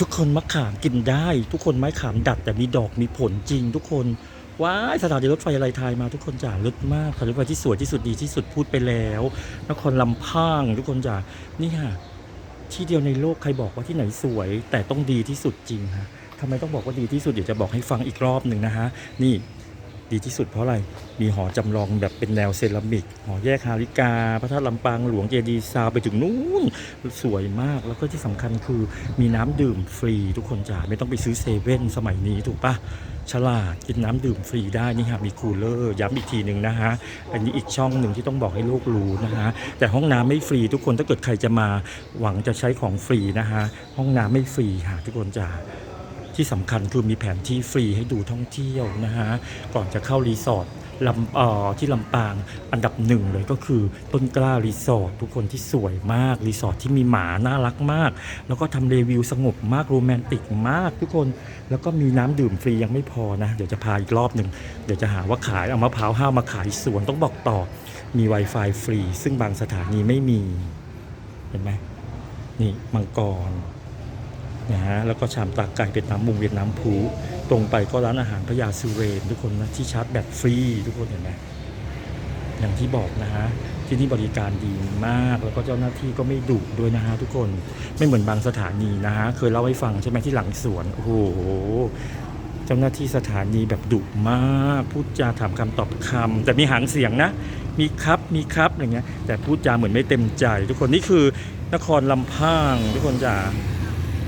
ทุกคนมะขามกินได้ ทุกคนไม้ขามดัดแต่มีดอกมีผลจริง ทุกคนว้ายสถานีรถไฟอะไรทายมาทุกคนจ๋าลึกมากสถานีรถไฟที่สวยที่สุดดีที่สุดพูดไปแล้ว นครลำพางทุกคนจ๋านี่ค่ะที่เดียวในโลกใครบอกว่าที่ไหนสวย แต่ต้องดีที่สุดจริงฮะทำไมต้องบอกว่าดีที่สุดเดี๋ยวจะบอกให้ฟังอีกรอบหนึ่งนะฮะนี่ ดีที่สุดเพราะอะไร มีหอจำลองแบบเป็นแนวเซรามิก หอแยกฮาริกา พระธาตุลำปางหลวงเจดีย์ซาวไปถึงนู้นสวยมาก แล้วก็ที่สำคัญคือมีน้ำดื่มฟรี ทุกคนจ๋าไม่ต้องไปซื้อเซเว่นสมัยนี้ถูกปะฉลาดกินน้ำดื่มฟรีได้นี่ฮะมีคูลเลอร์ย้ำอีกทีหนึ่งนะฮะอันนี้อีกช่องหนึ่งที่ต้องบอกให้โลกรู้นะฮะแต่ห้องน้ำไม่ฟรีทุกคนถ้าเกิดใครจะมาหวังจะใช้ของฟรีนะฮะห้องน้ำไม่ฟรีค่ะทุกคนจ๋า ที่สำคัญคือมีแผนที่ฟรีให้ดูท่องเที่ยวนะฮะก่อนจะเข้ารีสอร์ทลำเอ่อที่ลำปางอันดับหนึ่งเลยก็คือต้นกล้ารีสอร์ททุกคนที่สวยมากรีสอร์ทที่มีหมาน่ารักมาก แล้วก็ทำรีวิวสงบมากโรแมนติกมากทุกคนแล้วก็มีน้ำดื่มฟรียังไม่พอนะ เดี๋ยวจะพาอีกรอบหนึ่งเดี๋ยวจะหาว่าขายเอามะพร้าวห้าวมาขายสวนต้องบอกต่อมี Wi-Fi ฟรี ซึ่งบางสถานีไม่มีเห็นไหมนี่มังกร นะฮะแล้วก็ชามตากไก่เป็นน้ำมุงเวียดนามพูตรงไปก็ร้านอาหารพระยาสุเรน ทุกคนนะที่ชาร์จแบตฟรีทุกคนเห็นไหมอย่างที่บอกนะฮะที่นี่บริการดีมากแล้วก็เจ้าหน้าที่ก็ไม่ดุด้วยนะฮะทุกคนไม่เหมือนบางสถานีนะฮะเคยเล่าให้ฟังใช่ไหมที่หลังสวนโอ้โหเจ้าหน้าที่สถานีแบบดุมากพูดจาถามคำตอบคำแต่มีหางเสียงนะ มีครับมีครับอะไรเงี้ยแต่พูดจาเหมือนไม่เต็มใจ ทุกคนนี่คือนครลำพางทุกคนจ๋า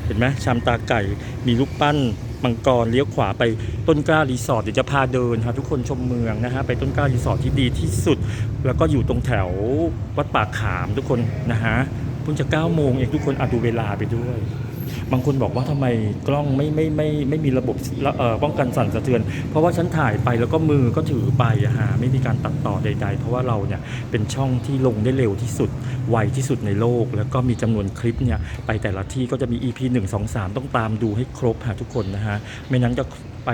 เห็นไหมชามตาไก่ มีรูปปั้นมังกรเลี้ยวขวาไปต้นกล้ารีสอร์ทเดี๋ยวจะพาเดินครับทุกคนชมเมืองนะฮะไปต้นกล้ารีสอร์ทที่ดีที่สุด แล้วก็อยู่ตรงแถววัดป่าขามทุกคนนะฮะเพิ่งจะ9โมงเองทุกคนอดูเวลาไปด้วย บางคนบอกว่าทำไมกล้องไม่ไม่ไม่ไม่มีระบบป้องกันสั่นสะเทือน เพราะว่าฉันถ่ายไปแล้วก็มือก็ถือไปฮะไม่มีการตัดต่อใด ๆ เพราะว่าเราเนี่ยเป็นช่องที่ลงได้เร็วที่สุด ไวที่สุดในโลก แล้วก็มีจำนวนคลิปเนี่ยไปแต่ละที่ก็จะมี EP 1 2 3 ต้องตามดูให้ครบฮะทุกคนนะฮะไม่นั้นจะไป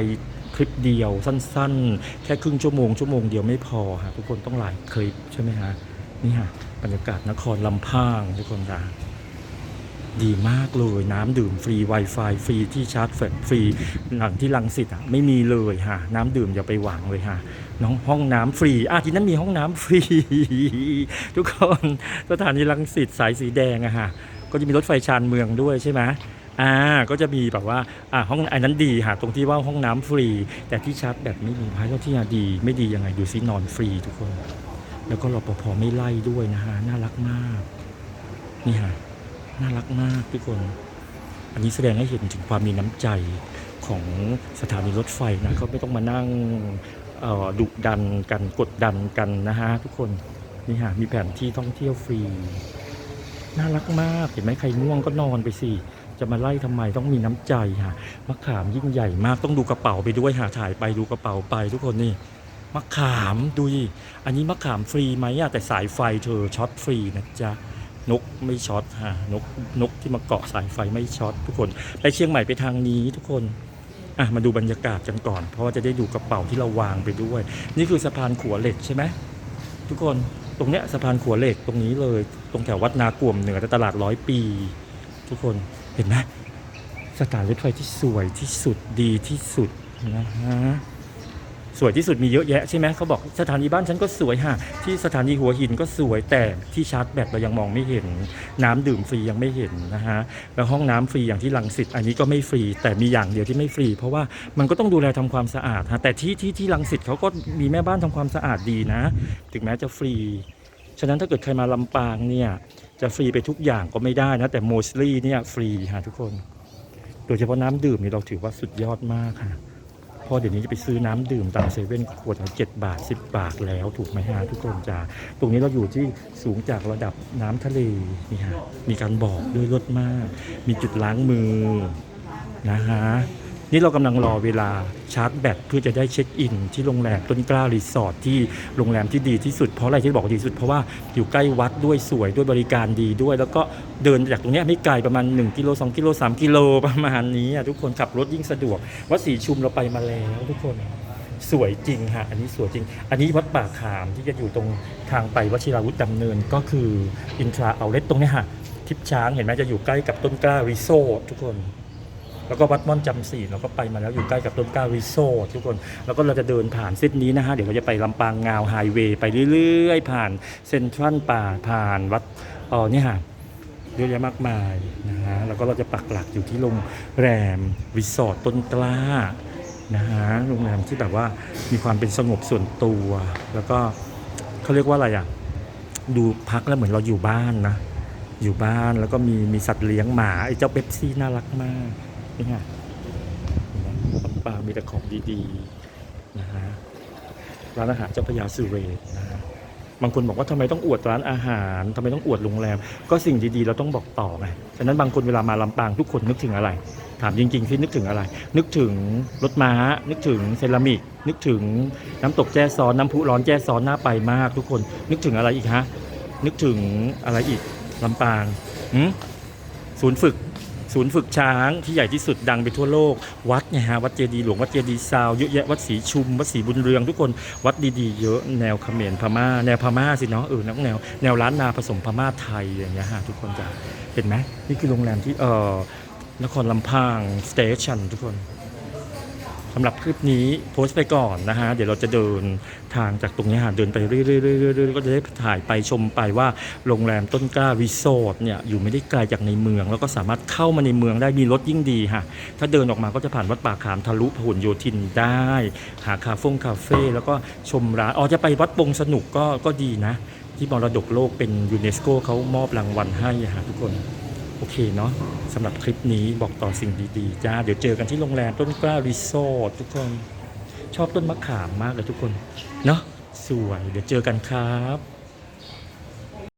คลิปเดียวสั้นๆ แค่ครึ่งชั่วโมงชั่วโมงเดียวไม่พอฮะทุกคนต้องหลายคลิปใช่ไหมฮะนี่ฮะบรรยากาศนครลำพางทุกคนนะ ดีมากเลยน้ำดื่มฟรี Wi-Fi ฟรีที่ชาร์จแฟลชฟรีหลังที่ลังสิตอะไม่มีเลยฮะน้ำดื่มอย่าไปหวังเลยฮะน้องห้องน้ำฟรีอะที่นั่นมีห้องน้ำฟรี ทุกคนสถานีลังสิตสายสีแดงอะฮะก็จะมีรถไฟชานเมืองด้วยใช่ไหมอ่าก็จะมีแบบว่าอ่าห้องอันนั้นดีค่ะตรงที่ว่าห้องน้ำฟรี แต่ที่ชาร์จแบบไม่มีพายก็ที่ดี ไม่ดียังไงดูซินอนฟรีทุกคน แล้วก็รปภไม่ไล่ด้วยนะฮะน่ารักมาก นี่ฮะ น่ารักมากทุกคน อันนี้แสดงให้เห็นถึงความมีน้ำใจของสถานีรถไฟนะเขาไม่ต้องมานั่งดุดันกันกดดันกันนะฮะทุกคนนี่ฮะมีแผนที่ท่องเที่ยวฟรี น่ารักมาก เห็นไหมใครง่วงก็นอนไปสิ จะมาไล่ทำไมต้องมีน้ำใจฮะมะขามยิ่งใหญ่มากต้องดูกระเป๋าไปด้วยหาถ่ายไปดูกระเป๋าไปทุกคนนี่มะขามดูดิอันนี้มะขามฟรีไหมอะแต่สายไฟเธอช็อตฟรีนะจ๊ะ นกไม่ช็อตฮะนกนกที่มาเกาะสายไฟไม่ช็อตทุกคนไปเชียงใหม่ไปทางนี้ทุกคนอะมาดูบรรยากาศกันก่อน เพราะว่าจะได้ดูกระเป๋าที่เราวางไปด้วย นี่คือสะพานขัวเหล็กใช่ไหมทุกคนตรงเนี้ยสะพานขัวเหล็กตรงนี้เลย ตรงแถววัดนากวมเหนือตลาดร้อยปี ทุกคนเห็นไหมสถานรถไฟที่สวยที่สุดดีที่สุดนะฮะ สวยที่สุดมีเยอะแยะใช่ไหมเขาบอกสถานีบ้านฉันก็สวยฮะที่สถานีหัวหินก็สวยแต่ที่ชาร์จแบตเรายังมองไม่เห็น น้ำดื่มฟรียังไม่เห็นนะฮะแล้วห้องน้ำฟรีอย่างที่ลังสิตอันนี้ก็ไม่ฟรี แต่มีอย่างเดียวที่ไม่ฟรี เพราะว่ามันก็ต้องดูแลทำความสะอาดฮะแต่ที่ที่ที่ลังสิตเขาก็มีแม่บ้านทำความสะอาดดีนะ ถึงแม้จะฟรีฉะนั้นถ้าเกิดใครมาลำปางเนี่ยจะฟรีไปทุกอย่างก็ไม่ได้นะ แต่โมสลี่เนี่ยฟรีฮะทุกคน โดยเฉพาะน้ำดื่มนี่เราถือว่าสุดยอดมากค่ะ พราะเดี๋ยวนี้จะไปซื้อน้ำดื่มตามเซเว่นขวดละเจ็ดบาท 10 บาทแล้วถูกไหมฮะทุกคนจ้าตรงนี้เราอยู่ที่สูงจากระดับน้ำทะเลนี่ฮะมีการบอกด้วยรถมาก มีจุดล้างมือนะฮะ นี่เรากำลังรอเวลาชาร์จแบตเพื่อจะได้เช็คอิน ที่โรงแรมต้นกล้ารีสอร์ทที่โรงแรมที่ดีที่สุดเพราะอะไรที่บอกดีที่สุดเพราะว่าอยู่ใกล้วัดด้วยสวยด้วยบริการดีด้วย แล้วก็เดินจากตรงนี้ไม่ไกลประมาณ 1กิโล2กิโล3กิโลประมาณนี้ทุกคนขับรถยิ่งสะดวก วัดศรีชุมเราไปมาแล้วทุกคนสวยจริงฮะอันนี้สวยจริง อันนี้วัดป่าขามที่จะอยู่ตรงทางไปวชิราวุธดำเนินก็คืออินทราเอาเลตตรงนี้ฮะทิพช้างเห็นไหมจะอยู่ใกล้กับต้นกล้ารีโซร์ททุกคน แล้วก็วัดม่อนจำศีลเราก็ไปมาแล้วอยู่ใกล้กับต้นกล้ารีโซร์ทุกคน แล้วก็เราจะเดินผ่านเส้นนี้นะฮะ เดี๋ยวเราจะไปลำปางงาวไฮเวย์ไปเรื่อย ๆ ผ่านเซ็นทรัลป่าผ่านวัดเออเนี่ยฮะเยอะแยะมากมายนะฮะ แล้วก็เราจะปักหลักอยู่ที่โรงแรมรีสอร์ทต้นกล้านะฮะ โรงแรมที่แบบว่ามีความเป็นสงบส่วนตัว แล้วก็เขาเรียกว่าอะไรอะ ดูพักแล้วเหมือนเราอยู่บ้านนะ อยู่บ้านแล้วก็มีมีสัตว์เลี้ยงหมาไอ้เจ้าเป๊ปซี่น่ารักมาก นี่ไงเห็นไหมลำปางมีแต่ของดีๆนะฮะร้านอาหารเจ้าพระยาสุเรศนะฮะบางคนบอกว่าทำไมต้องอวดร้านอาหารทำไมต้องอวดโรงแรม ก็สิ่งดีๆ เราต้องบอกต่อไงฉะนั้นบางคนเวลามาลำปางทุกคนนึกถึงอะไร ถามจริงๆที่นึกถึงอะไร นึกถึงรถม้า นึกถึงเซรามิก นึกถึงน้ำตกแจ้ซ้อนน้ำพุร้อนแจ้ซ้อนน่าไปมาก ทุกคนนึกถึงอะไรอีกฮะนึกถึงอะไรอีกลำปางหืมศูนย์ฝึก ศูนย์ฝึกช้างที่ใหญ่ที่สุดดังไปทั่วโลก วัดไงฮะวัดเจดีย์หลวงวัดเจดีย์ซาวเยอะแยะวัดศรีชุม วัดศรีบุญเรืองทุกคนวัดดีๆเยอะแนวเขมรพม่า แนวพม่าสิเนาะเออนักแนวแนวล้านนาผสมพม่าไทยอย่างเงี้ยฮะทุกคนจะเห็นไหมนี่คือโรงแรมที่เออนครลำพางสเตชันทุกคน สำหรับคลิปนี้โพสต์ไปก่อนนะฮะ เดี๋ยวเราจะเดินทางจากตรงนี้ฮะเดินไปเรื่อยๆๆๆก็จะได้ถ่ายไปชมไปว่าโรงแรมต้นกล้ารีสอร์ทเนี่ยอยู่ไม่ได้ไกลจากในเมือง แล้วก็สามารถเข้ามาในเมืองได้มีรถยิ่งดีฮะถ้าเดินออกมาก็จะผ่านวัดป่าขามทะลุพหลโยธินได้ หาคาเฟ่คาเฟ่แล้วก็ชมร้านอ๋อจะไปวัดปงสนุกก็ก็ดีนะ ที่มรดกโลกเป็นยูเนสโกเขามอบรางวัลให้ฮะทุกคน โอเคเนาะสำหรับคลิปนี้บอกต่อสิ่งดีๆ จ้า เดี๋ยวเจอกันที่โรงแรมต้นกล้ารีสอร์ททุกคน ชอบต้นมะขามมากเลยทุกคน เนาะสวย เดี๋ยวเจอกันครับ